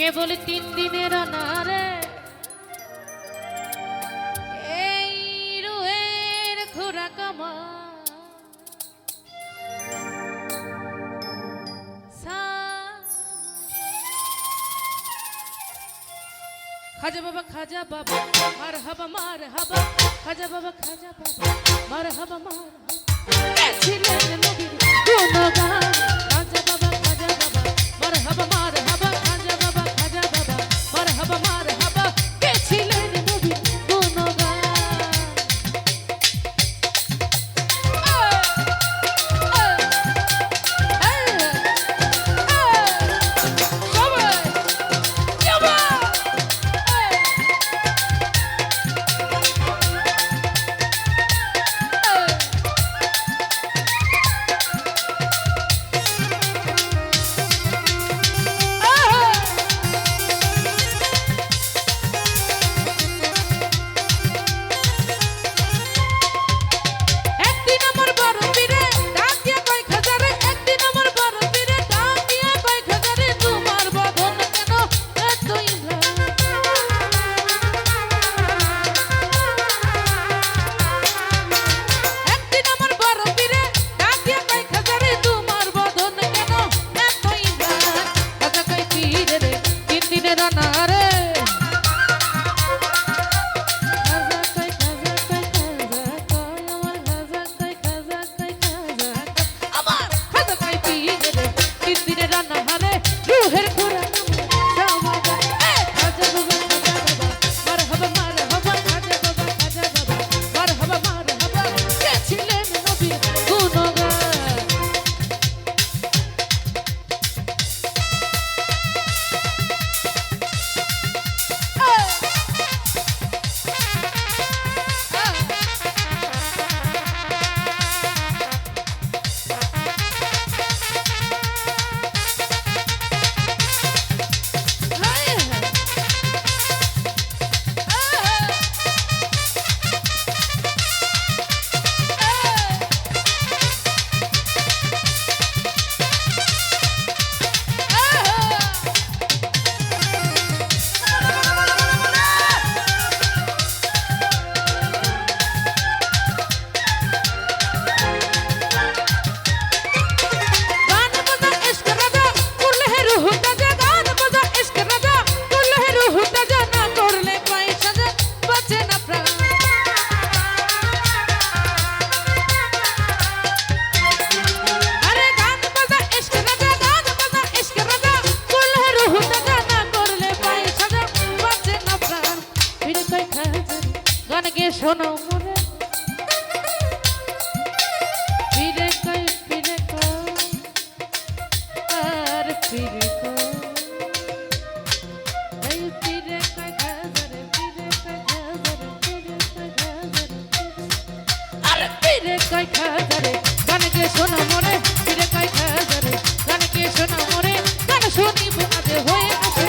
কেবল তিন দিনের নারে এই রুয়ের ঘোরা কামা খাজা বাবা খাজা বাবা, মার হাবা মার হাবা। খাজা বাবা খাজা বাবা, মার হাবা মার হাবা। ছিলেন নবীর পিরে কয় খাজারে। গান কে শোনা মরে পিরে কয় গান কে হয়ে আসে